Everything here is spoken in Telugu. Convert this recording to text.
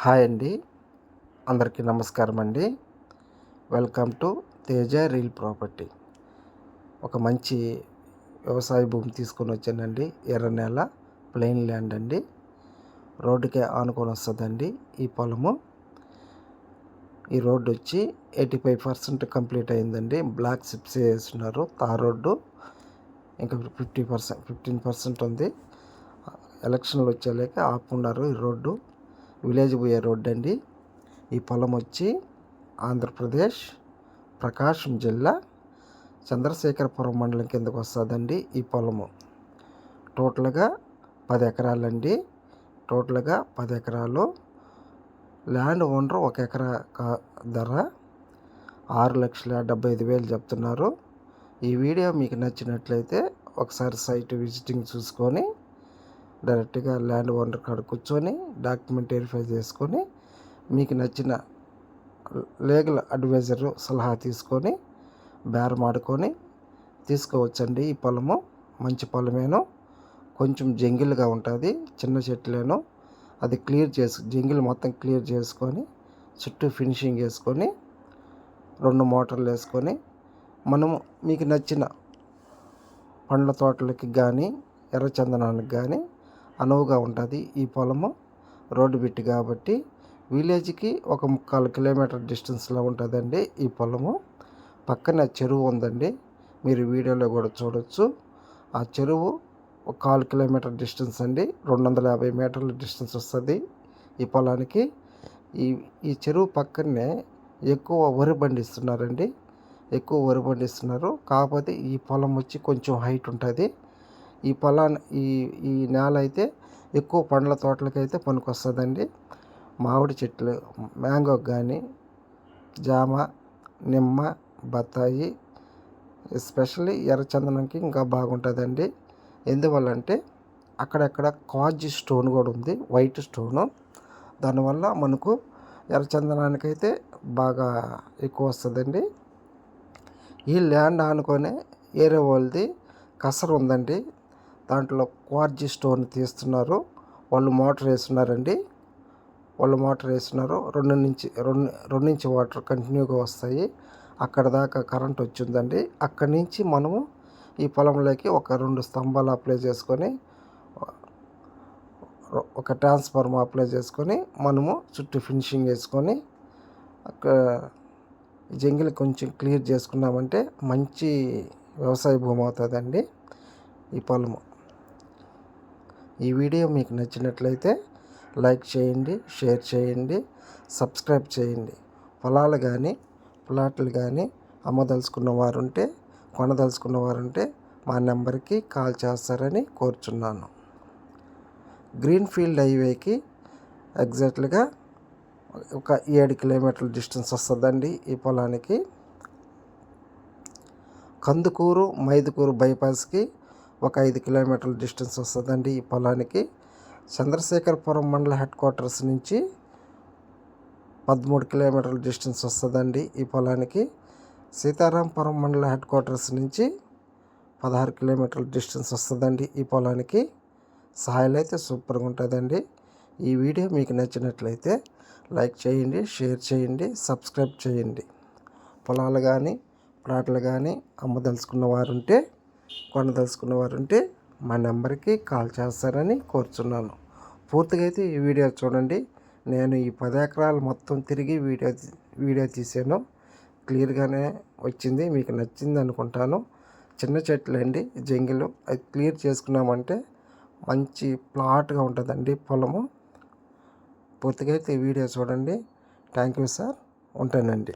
హాయ్ అండి. అందరికీ నమస్కారం అండి. Welcome to Teja real property. ఒక మంచి వ్యవసాయ భూమి తీసుకొని వచ్చానండి. ఎర్ర నేల ప్లెయిన్ ల్యాండ్ అండి. రోడ్డుకే ఆనుకొని వస్తుందండి ఈ పొలము. ఈ రోడ్డు వచ్చి ఎయిటీ ఫైవ్ పర్సెంట్ కంప్లీట్ అయిందండి. బ్లాక్ సిప్స్ వేస్తున్నారు తార్ రోడ్డు ఇంకా ఫిఫ్టీ పర్సెంట్ ఫిఫ్టీన్ పర్సెంట్ ఉంది. ఎలక్షన్లు వచ్చేలేక ఆపుకున్నారు ఈ రోడ్డు. విలేజ్ పోయే రోడ్డు అండి. ఈ పొలం వచ్చి ఆంధ్రప్రదేశ్ ప్రకాశం జిల్లా చంద్రశేఖరపురం మండలం కిందకు వస్తుందండి ఈ పొలము. టోటల్గా పది ఎకరాలండి. టోటల్గా పది ఎకరాలు. ల్యాండ్ ఓనర్ ఒక ఎకరా ధర ఆరు లక్షల డెబ్బై ఐదు వేలు చెప్తున్నారు. ఈ వీడియో మీకు నచ్చినట్లయితే ఒకసారి సైట్ విజిటింగ్ చూసుకొని డైరెక్ట్గా ల్యాండ్ ఓనర్ కాడ కూర్చొని డాక్యుమెంట్ వెరిఫై చేసుకొని మీకు నచ్చిన లీగల్ అడ్వైజర్ సలహా తీసుకొని బేరం ఆడుకొని తీసుకోవచ్చండి. ఈ పొలము మంచి పొలమేను. కొంచెం జంగిల్గా ఉంటుంది చిన్న చెట్లేను. అది క్లియర్ చేసు జంగిల్ మొత్తం క్లియర్ చేసుకొని చుట్టూ ఫినిషింగ్ వేసుకొని రెండు మోటార్లు వేసుకొని మనము మీకు నచ్చిన పండ్ల తోటలకి కానీ ఎర్రచందనానికి కానీ అనువుగా ఉంటుంది ఈ పొలము రోడ్డు బిట్టి కాబట్టి విలేజ్కి ఒక ముక్కాలు కిలోమీటర్ డిస్టెన్స్లో ఉంటుందండి ఈ పొలము. పక్కన చెరువు ఉందండి. మీరు వీడియోలో కూడా చూడొచ్చు. ఆ చెరువు ఒక కాలు కిలోమీటర్ డిస్టెన్స్ అండి. రెండు వందల యాభై మీటర్ల డిస్టెన్స్ వస్తుంది ఈ పొలానికి. ఈ ఈ చెరువు పక్కనే ఎక్కువ వరి పండిస్తున్నారండి ఎక్కువ వరి పండిస్తున్నారు కాకపోతే ఈ పొలం వచ్చి కొంచెం హైట్ ఉంటుంది. ఈ పొలాన్ని ఈ ఈ నేల అయితే ఎక్కువ పండ్ల తోటలకైతే పనికొస్తుందండి. మామిడి చెట్లు మ్యాంగో కానీ జామ నిమ్మ బత్తాయి ఎస్పెషల్లీ ఎర్రచందనంకి ఇంకా బాగుంటుందండి. ఎందువల్ల అంటే అక్కడక్కడ కాజ్ స్టోన్ కూడా ఉంది వైట్ స్టోను. దానివల్ల మనకు ఎర్రచందనానికైతే బాగా ఎక్కువ వస్తుందండి ఈ ల్యాండ్ ఆనుకొని ఏరే వాళ్ళది కసర ఉందండి. దాంట్లో క్వార్జీ స్టోన్ తీస్తున్నారు. వాళ్ళు మోటార్ వేస్తున్నారండి. వాళ్ళు మోటార్ వేస్తున్నారు. రెండు నుంచి రెండు రెండు నుంచి వాటర్ కంటిన్యూగా వస్తాయి. అక్కడ దాకా కరెంట్ వచ్చిందండి. అక్కడి నుంచి మనము ఈ పొలంలోకి ఒక రెండు స్తంభాలు అప్లై చేసుకొని ఒక ట్రాన్స్ఫార్మర్ అప్లై చేసుకొని మనము చుట్టూ ఫినిషింగ్ వేసుకొని అక్కడ జంగిల్ కొంచెం క్లియర్ చేసుకున్నామంటే మంచి వ్యవసాయ భూమి అవుతుందండి ఈ పొలము. ఈ వీడియో మీకు నచ్చినట్లయితే లైక్ చేయండి షేర్ చేయండి సబ్స్క్రైబ్ చేయండి. పొలాలు కానీ ప్లాట్లు కానీ అమ్మదలుచుకున్న వారుంటే కొనదలుచుకున్న వారుంటే మా నెంబర్కి కాల్ చేస్తారని కోరుచున్నాను. గ్రీన్ఫీల్డ్ హైవేకి ఎగ్జాక్ట్గా ఒక ఏడు కిలోమీటర్ల డిస్టెన్స్ వస్తుందండి ఈ పొలానికి. కందుకూరు మైదుకూరు బైపాస్కి ఒక ఐదు కిలోమీటర్ల డిస్టెన్స్ వస్తుందండి ఈ పొలానికి. చంద్రశేఖరపురం మండల హెడ్ క్వార్టర్స్ నుంచి పదమూడు కిలోమీటర్ల డిస్టెన్స్ వస్తుందండి ఈ పొలానికి. సీతారాంపురం మండల హెడ్ క్వార్టర్స్ నుంచి పదహారు కిలోమీటర్ల డిస్టెన్స్ వస్తుందండి ఈ పొలానికి. సాయిల్ అయితే సూపర్గా ఉంటుందండి. ఈ వీడియో మీకు నచ్చినట్లయితే లైక్ చేయండి షేర్ చేయండి సబ్స్క్రైబ్ చేయండి. పొలాలు కానీ ప్లాట్లు కానీ అమ్మదలుచుకున్న వారుంటే కొనదలుచుకున్న వారు ఉంటే మా నెంబర్కి కాల్ చేస్తారని కోరుచున్నాను. పూర్తిగా అయితే ఈ వీడియో చూడండి. నేను ఈ పది ఎకరాలు మొత్తం తిరిగి వీడియో వీడియో తీసాను క్లియర్గానే వచ్చింది. మీకు నచ్చింది అనుకుంటాను. చిన్న చెట్లు అండి. జంగిలు. అది క్లియర్ చేసుకున్నామంటే మంచి ప్లాట్గా ఉంటుందండి పొలము. పూర్తిగా అయితే వీడియో చూడండి. Thank you sir. ఉంటానండి.